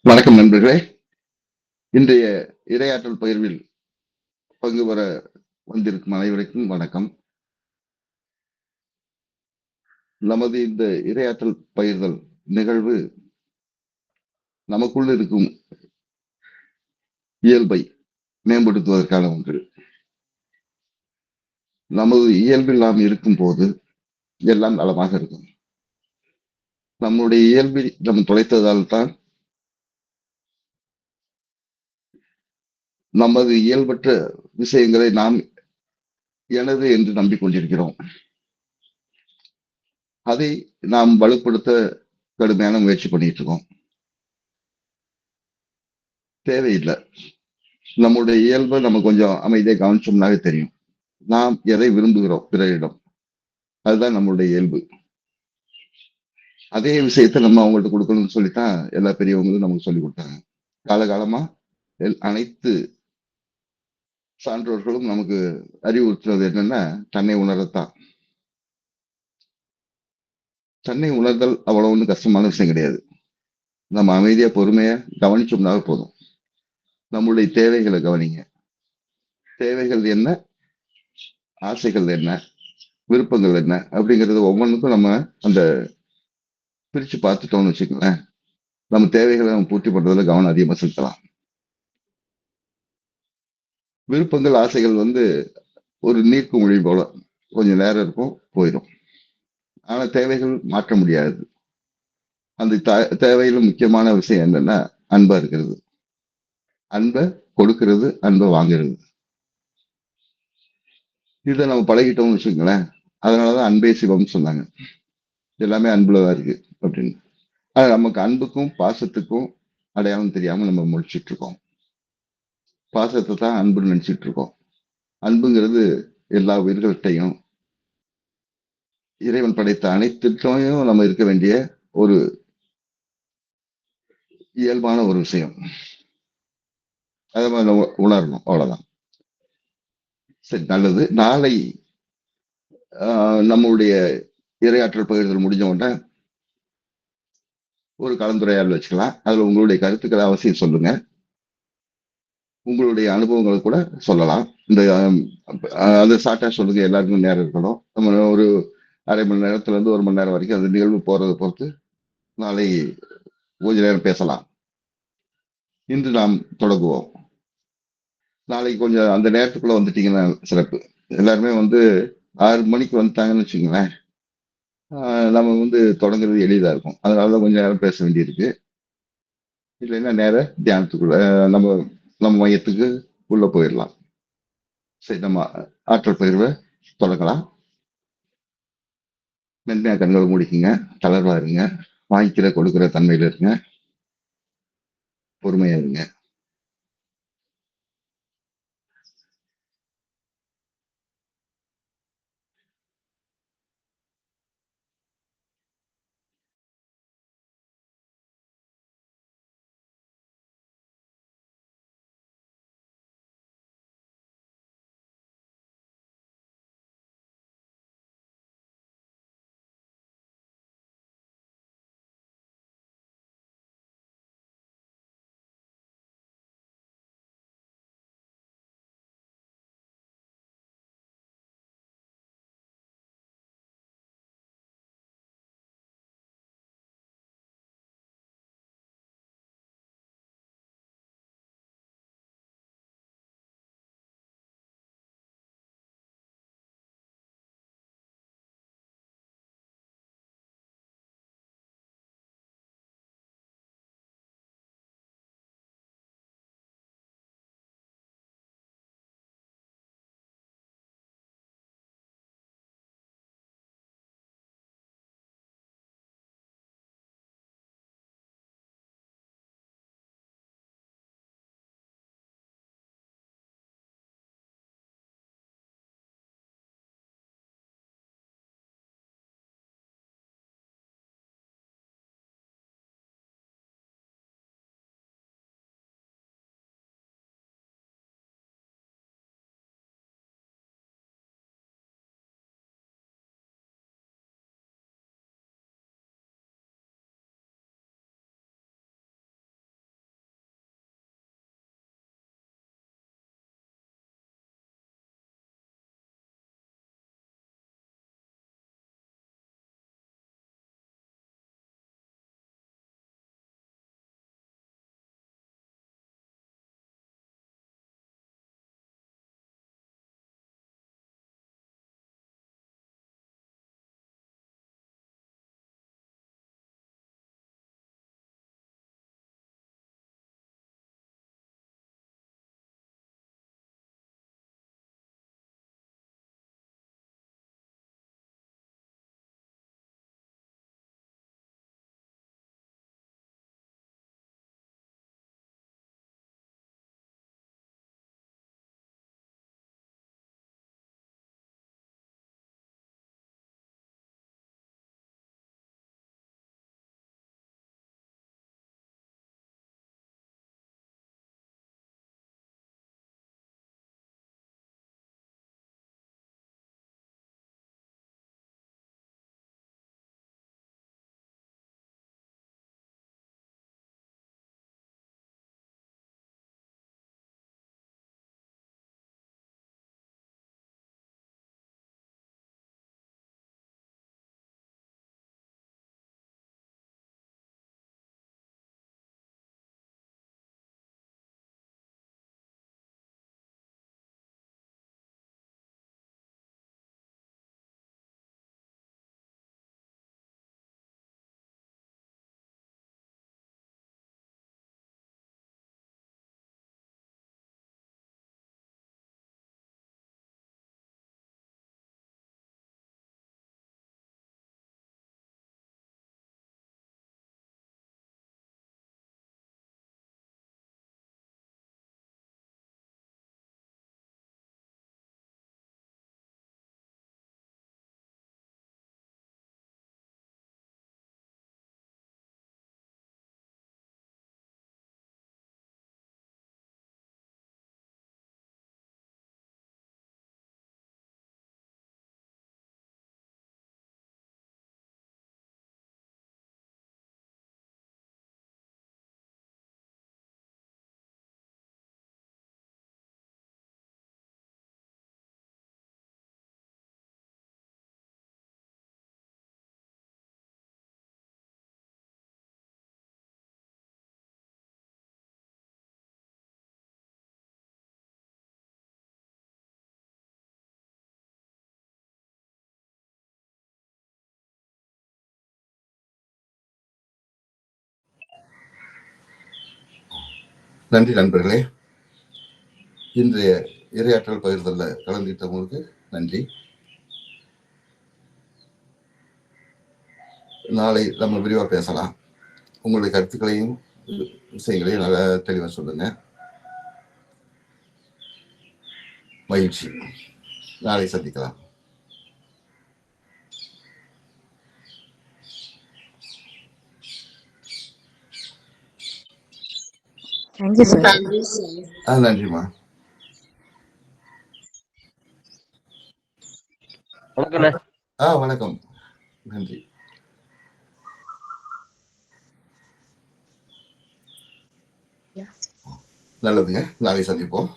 வணக்கம் நண்பர்களே. இன்றைய இரையாற்றல் பகிர்வில் பங்கு பெற வந்திருக்கும் அனைவருக்கும் வணக்கம். நமது இந்த இரையாற்றல் பயிர்தல் நிகழ்வு நமக்குள் இருக்கும் இயல்பை மேம்படுத்துவதற்கான ஒன்று. நமது இயல்பில் நாம் இருக்கும் போது எல்லாம் நலமாக இருக்கும். நம்முடைய இயல்பில் நம்ம தொலைத்ததால் தான் நமது இயல்பற்ற விஷயங்களை நாம் எனது என்று நம்பிக்கொண்டிருக்கிறோம். அதை நாம் வலுப்படுத்த கடுமையான முயற்சி பண்ணிட்டு இருக்கோம் தேவையில்லை. நம்முடைய இயல்பை நம்ம கொஞ்சம் அமைதியாக கவனிச்சோம்னாவே தெரியும். நாம் எதை விரும்புகிறோம் பிறரிடம். அதுதான் நம்மளுடைய இயல்பு. அதே விஷயத்த நம்ம அவங்கள்ட்ட கொடுக்கணும்னு சொல்லித்தான் எல்லா பெரியவங்களும் நமக்கு சொல்லி கொடுத்தாங்க. காலகாலமா அனைத்து சான்றோர்களும் நமக்கு அறிவுறுத்துறது என்னன்னா தன்னை உணரத்தான். தன்னை உணர்தல் அவ்வளவு ஒன்றும் கஷ்டமான விஷயம் கிடையாது. நம்ம அமைதியா பொறுமையா கவனிச்சோம்னாவே போதும். நம்மளுடைய தேவைகளை கவனிங்க. தேவைகள் என்ன? ஆசைகள் என்ன? விருப்பங்கள் என்ன? அப்படிங்கிறது ஒவ்வொன்றுக்கும் நம்ம அந்த பிரிச்சு பார்த்துட்டோம்னு வச்சுக்கோங்களேன். நம்ம தேவைகளை நம்ம பூர்த்தி பண்றதுல கவனம் அதிகமாக செலுத்தலாம். விருப்பங்கள் ஆசைகள் வந்து ஒரு நீர்க்கு மொழி போல கொஞ்சம் நேரம் இருக்கும் போயிடும். ஆனா தேவைகள் மாற்ற முடியாது. அந்த த- தேவையில முக்கியமான விஷயம் என்னன்னா அன்பா இருக்கிறது. அன்பை கொடுக்கிறது அன்பை வாங்குறது. இதை நம்ம பழகிட்டோம்னு வச்சுக்கோங்களேன் அதனாலதான் அன்பே சிவம்னு சொன்னாங்க. எல்லாமே அன்புல தான் இருக்கு அப்படின்னு. ஆனா நமக்கு அன்புக்கும் பாசத்துக்கும் அடையாளம் தெரியாம நம்ம முடிச்சிட்டு இருக்கோம். பாசத்தை தான் அன்புன்னு நினைச்சிட்டு இருக்கோம். அன்புங்கிறது எல்லா உயிர்கள்ட்டையும் இறைவன் படைத்த அனைத்துலையும் நம்ம இருக்க வேண்டிய ஒரு இயல்பான ஒரு விஷயம். அதை மாதிரி உணரணும். அவ்வளவுதான். சரி நல்லது. நாளை நம்மளுடைய இரையாற்றல் பகிர்தல் முடிஞ்ச உடனே ஒரு கலந்துரையாடல் வச்சுக்கலாம். அதுல உங்களுடைய கருத்துக்களை அவசியம் சொல்லுங்க. உங்களுடைய அனுபவங்களை கூட சொல்லலாம். இந்த அது ஷார்ட்டா சொல்லுங்க. எல்லாருக்கும் நேரம் இருக்கணும். நம்ம ஒரு அரை மணி நேரத்துல இருந்து ஒரு மணி நேரம் வரைக்கும் அந்த நிகழ்வு போறதை பொறுத்து நாளை கொஞ்ச நேரம் பேசலாம். இன்று நாம் தொடங்குவோம். நாளைக்கு கொஞ்சம் அந்த நேரத்துக்குள்ள வந்துட்டீங்கன்னா சிறப்பு. எல்லாருமே வந்து ஆறு மணிக்கு வந்துட்டாங்கன்னு வச்சுங்களேன் நம்ம வந்து தொடங்குறது எளிதாக இருக்கும். அதனால கொஞ்சம் நேரம் பேச வேண்டியிருக்கு. இல்லைன்னா நேர தியானத்துக்குள்ள நம்ம நம்ம மையத்துக்கு உள்ளே போயிடலாம். சரி நம்ம ஆற்றல் பயிர்வை தொடங்கலாம். மென்மையாக கண்களை முடிக்குங்க. தளர்வா இருங்க. வாங்கிக்கிற கொடுக்குற தன்மையில் இருங்க. பொறுமையா இருங்க. நன்றி நண்பர்களே. இன்றைய இரையாற்றல் பகிர்தலில் கலந்துகிட்டவங்களுக்கு நன்றி. நாளை நம்ம விரிவாக பேசலாம். உங்களுடைய கருத்துக்களையும் விஷயங்களையும் நல்லா தெளிவாக சொல்லுங்க. மகிழ்ச்சி. நாளை சந்திக்கலாம். தேங்க்யூ சார் ஆ நன்றிம்மா. வணக்கண்ணே ஆ வணக்கம். நன்றி. நல்லதுங்க. நாளை சந்திப்போம்.